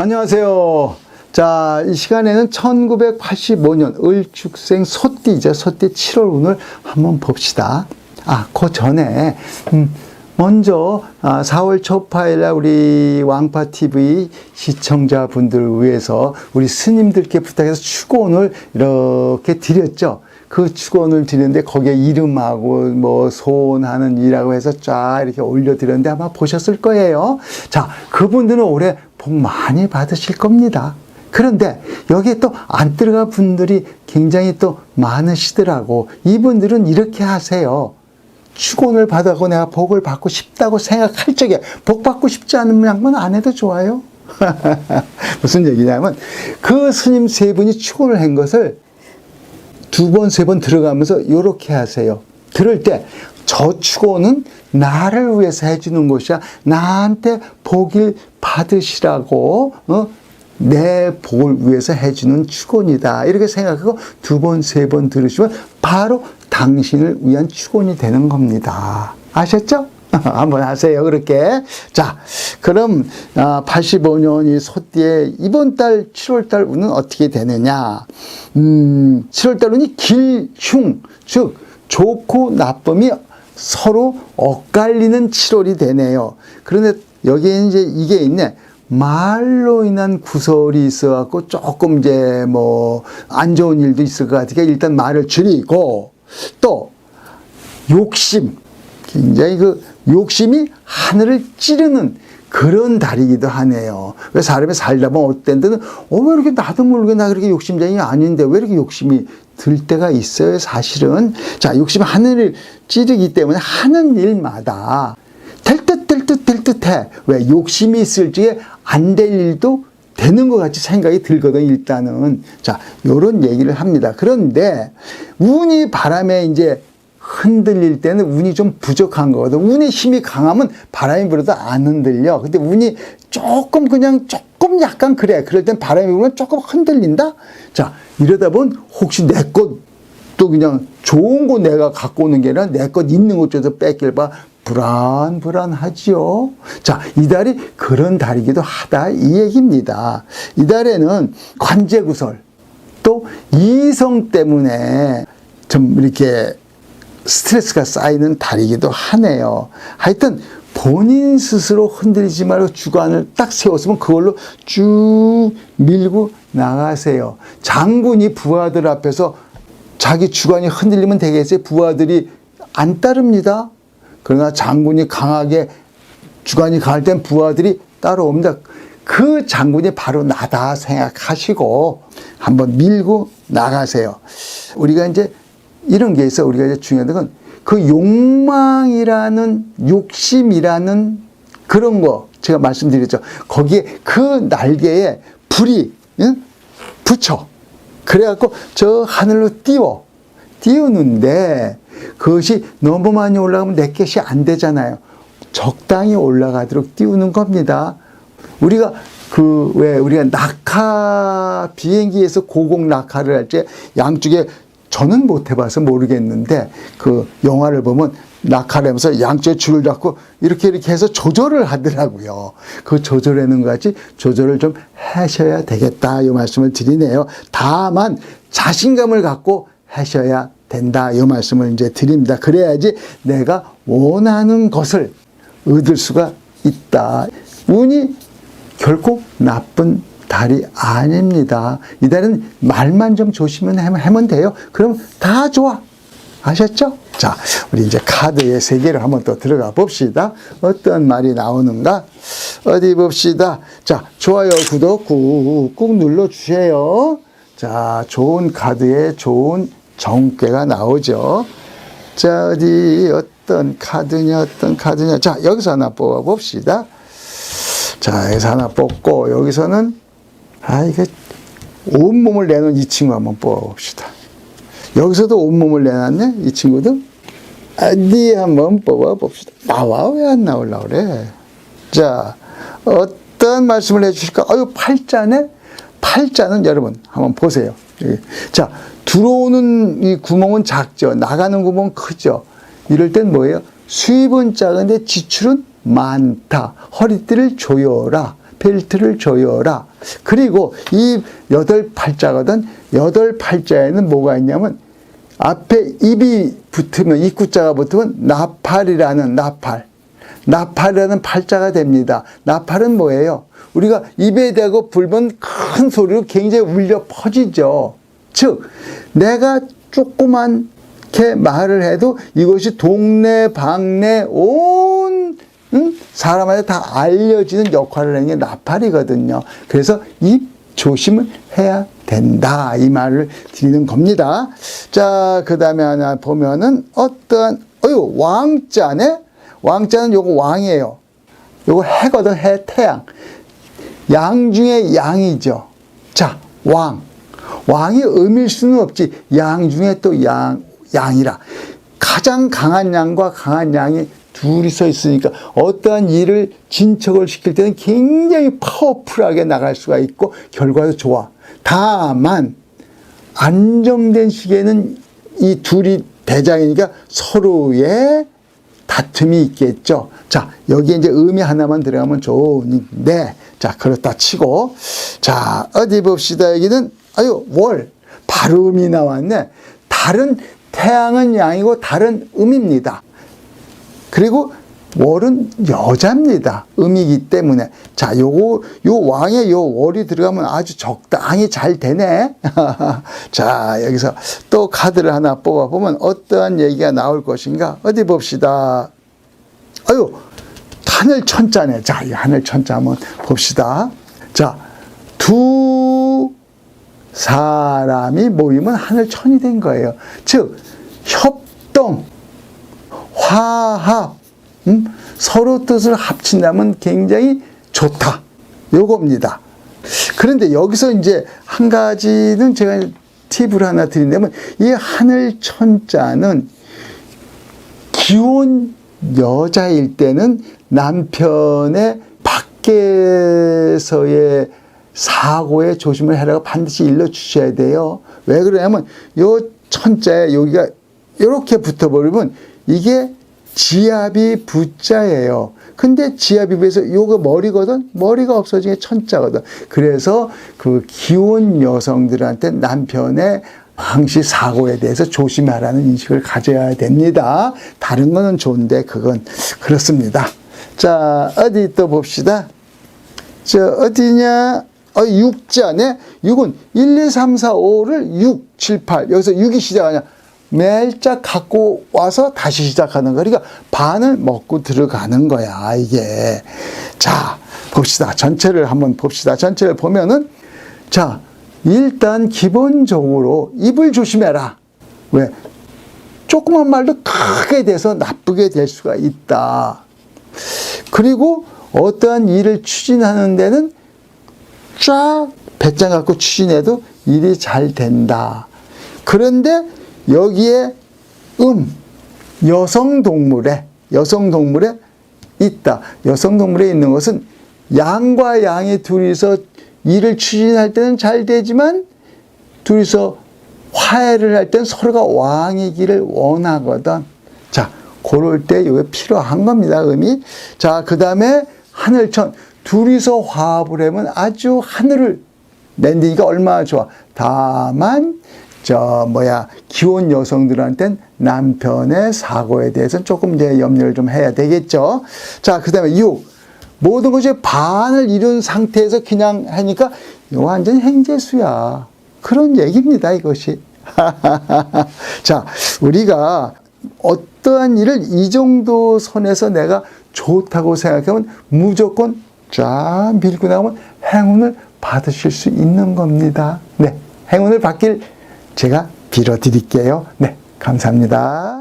안녕하세요. 자, 이 시간에는 1985년 을축생 소띠죠. 소띠 7월 운을 한번 봅시다. 아, 그 전에, 음, 먼저, 아, 4월 초파일날 우리 왕파TV 시청자분들 위해서 우리 스님들께 부탁해서 축원을 이렇게 드렸죠. 그 축원을 드렸는데 거기에 이름하고 뭐 소원하는 이라고 해서 쫙 이렇게 올려드렸는데 아마 보셨을 거예요. 자, 그분들은 올해 복 많이 받으실 겁니다. 그런데 여기에 또 안 들어가 분들이 굉장히 또 많으시더라고. 이분들은 이렇게 하세요. 축원을 받아고 내가 복을 받고 싶다고 생각할 적에 복 받고 싶지 않은 양만 안 해도 좋아요. 무슨 얘기냐면 그 스님 세 분이 축원을 한 것을 두 번, 세 번 들어가면서 이렇게 하세요. 들을 때, 저 축원은 나를 위해서 해주는 것이야. 나한테 복을 받으시라고, 어? 내 복을 위해서 해주는 축원이다. 이렇게 생각하고 두 번, 세 번 들으시면 바로 당신을 위한 축원이 되는 겁니다. 아셨죠? 한번 하세요. 그렇게. 자, 그럼 85년이 소띠의 이번 달 7월 달 운은 어떻게 되느냐? 음, 7월 달 운이 길흉, 즉 좋고 나쁨이 서로 엇갈리는 7월이 되네요. 그런데 여기에 이제 이게 있네. 말로 인한 구설이 있어갖고 조금 이제 뭐 안 좋은 일도 있을 것 같으니까 일단 말을 줄이고 또 욕심, 굉장히 그 욕심이 하늘을 찌르는 그런 달이기도 하네요. 왜 사람이 살다 보면 어떤 때는, 어, 왜 이렇게 나도 모르게 나 그렇게 욕심쟁이 아닌데 왜 이렇게 욕심이 들 때가 있어요, 사실은. 자, 욕심이 하늘을 찌르기 때문에 하는 일마다 될 듯, 될 듯, 될 듯해. 왜? 욕심이 있을 적에 안 될 일도 되는 것 같이 생각이 들거든, 일단은. 자, 요런 얘기를 합니다. 그런데 운이 바람에 이제 흔들릴 때는 운이 좀 부족한 거거든. 운의 힘이 강하면 바람이 불어도 안 흔들려. 근데 운이 조금 그냥 조금 약간 그래. 그럴 땐 바람이 불면 조금 흔들린다? 자, 이러다 보면 혹시 내것 또 그냥 좋은 거 내가 갖고 오는 게 아니라 내 것 있는 것 쪽에서 뺏길 봐 불안불안하지요. 자, 이 달이 그런 달이기도 하다 이 얘기입니다. 이 달에는 관제구설 또 이성 때문에 좀 이렇게 스트레스가 쌓이는 달이기도 하네요. 하여튼 본인 스스로 흔들리지 말고 주관을 딱 세웠으면 그걸로 쭉 밀고 나가세요. 장군이 부하들 앞에서 자기 주관이 흔들리면 되겠어요. 부하들이 안 따릅니다. 그러나 장군이 강하게 주관이 강할 땐 부하들이 따라옵니다. 그 장군이 바로 나다 생각하시고 한번 밀고 나가세요. 우리가 이제 이런 게 있어. 우리가 이제 중요한 건 그 욕망이라는 욕심이라는 그런 거 제가 말씀드렸죠. 거기에 그 날개에 불이 응? 붙여. 그래갖고 저 하늘로 띄워. 띄우는데 그것이 너무 많이 올라가면 내 것이 안 되잖아요. 적당히 올라가도록 띄우는 겁니다. 우리가 그 왜 우리가 낙하 비행기에서 고공 낙하를 할 때 양쪽에 저는 못 해봐서 모르겠는데 그 영화를 보면 낙하를 하면서 양쪽에 줄을 잡고 이렇게 이렇게 해서 조절을 하더라고요. 그 조절하는 것 같이 조절을 좀 하셔야 되겠다. 이 말씀을 드리네요. 다만 자신감을 갖고 하셔야 된다. 이 말씀을 이제 드립니다. 그래야지 내가 원하는 것을 얻을 수가 있다. 운이 결코 나쁜 달이 아닙니다. 이 달은 말만 좀 조심은 하면 돼요. 그럼 다 좋아. 아셨죠? 자, 우리 이제 카드의 세계로 한번 또 들어가 봅시다. 어떤 말이 나오는가? 어디 봅시다. 자, 좋아요, 구독 꾹꾹 눌러주세요. 자, 좋은 카드에 좋은 정괴가 나오죠. 자, 어디, 어떤 카드냐, 어떤 카드냐. 자, 여기서 하나 뽑아 봅시다. 자, 여기서 하나 뽑고, 여기서는, 아, 이게, 온몸을 내놓은 이 친구 한번 뽑아 봅시다. 여기서도 온몸을 내놨네, 이 친구도. 어디 한번 뽑아 봅시다. 나와, 왜 안 나올라 그래? 자, 어떤 어떤 말씀을 해주실까? 아유, 팔자네? 팔자는 여러분, 한번 보세요. 예. 자, 들어오는 이 구멍은 작죠. 나가는 구멍은 크죠. 이럴 땐 뭐예요? 수입은 작은데 지출은 많다. 허리띠를 조여라. 벨트를 조여라. 그리고 이 여덟 팔자거든. 여덟 팔자에는 뭐가 있냐면 앞에 입이 붙으면 입구자가 붙으면 나팔이라는 나팔. 나팔이라는 팔자가 됩니다. 나팔은 뭐예요? 우리가 입에 대고 불면 큰 소리로 굉장히 울려 퍼지죠. 즉, 내가 조그만게 말을 해도 이것이 동네, 방네, 온 응? 사람한테 다 알려지는 역할을 하는 게 나팔이거든요. 그래서 입 조심을 해야 된다. 이 말을 드리는 겁니다. 자, 그 다음에 하나 보면은 어떠한, 어유, 왕자네? 왕자는 요거 왕이에요. 요거 해거든, 해, 태양. 양 중에 양이죠. 자, 왕. 왕이 음일 수는 없지. 양 중에 또 양, 양이라. 가장 강한 양과 강한 양이 둘이서 있으니까 어떠한 일을 진척을 시킬 때는 굉장히 파워풀하게 나갈 수가 있고 결과도 좋아. 다만 안정된 시기에는 이 둘이 대장이니까 서로의 다툼이 있겠죠. 자, 여기에 이제 의미 하나만 들어가면 좋은데, 자, 그렇다 치고, 자, 어디 봅시다. 여기는, 아유, 월. 바로 음이 나왔네. 다른, 태양은 양이고 다른 음입니다. 그리고 월은 여자입니다. 음이기 때문에. 자, 요거, 요 왕의 요 월이 들어가면 아주 적당히 잘 되네. 자, 여기서 또 카드를 하나 뽑아보면 어떠한 얘기가 나올 것인가? 어디 봅시다. 아유, 하늘 천자네. 자, 이 하늘 천자 한번 봅시다. 자, 두 사람이 모이면 하늘 천이 된 거예요. 즉, 협동, 화합, 음? 서로 뜻을 합친다면 굉장히 좋다. 요겁니다. 그런데 여기서 이제 한 가지는 제가 팁을 하나 드린다면 이 하늘 천자는 기혼 여자일 때는 남편의 밖에서의 사고에 조심을 하라고 반드시 일러주셔야 돼요. 왜 그러냐면 요 천자에 여기가 이렇게 붙어버리면 이게 지압이 부자예요. 근데 지압이 부에서 요거 머리거든? 머리가 없어진 게 천자거든. 그래서 그 기혼 여성들한테 남편의 항시 사고에 대해서 조심하라는 인식을 가져야 됩니다. 다른 거는 좋은데 그건 그렇습니다. 자, 어디 또 봅시다. 저 어디냐? 어, 6자네? 6은 1, 2, 3, 4, 5를 6, 7, 8. 여기서 6이 시작하냐? 멜자 갖고 와서 다시 시작하는 거. 그러니까 반을 먹고 들어가는 거야, 이게. 자, 봅시다. 전체를 한번 봅시다. 전체를 보면은, 자, 일단 기본적으로 입을 조심해라. 왜? 조그만 말도 크게 돼서 나쁘게 될 수가 있다. 그리고 어떠한 일을 추진하는 데는 쫙 배짱 갖고 추진해도 일이 잘 된다. 그런데 여기에 음, 여성 동물에, 여성 동물에 있다. 여성 동물에 있는 것은 양과 양이 둘이서 일을 추진할 때는 잘 되지만 둘이서 화해를 할 때는 서로가 왕이기를 원하거든. 자, 그럴 때 이게 필요한 겁니다, 음이. 자, 그 다음에 하늘천. 둘이서 화합을 하면 아주 하늘을 낸디가 얼마나 좋아. 다만, 저, 뭐야, 기혼 여성들한테는 남편의 사고에 대해서는 조금 이제 염려를 좀 해야 되겠죠. 자, 그 다음에 6. 모든 것이 반을 이룬 상태에서 그냥 하니까 완전 행재수야. 그런 얘기입니다, 이것이. 자, 우리가 어떠한 일을 이 정도 선에서 내가 좋다고 생각하면 무조건 쫙 밀고 나오면 행운을 받으실 수 있는 겁니다. 네. 행운을 받길 제가 빌어 드릴게요. 네. 감사합니다.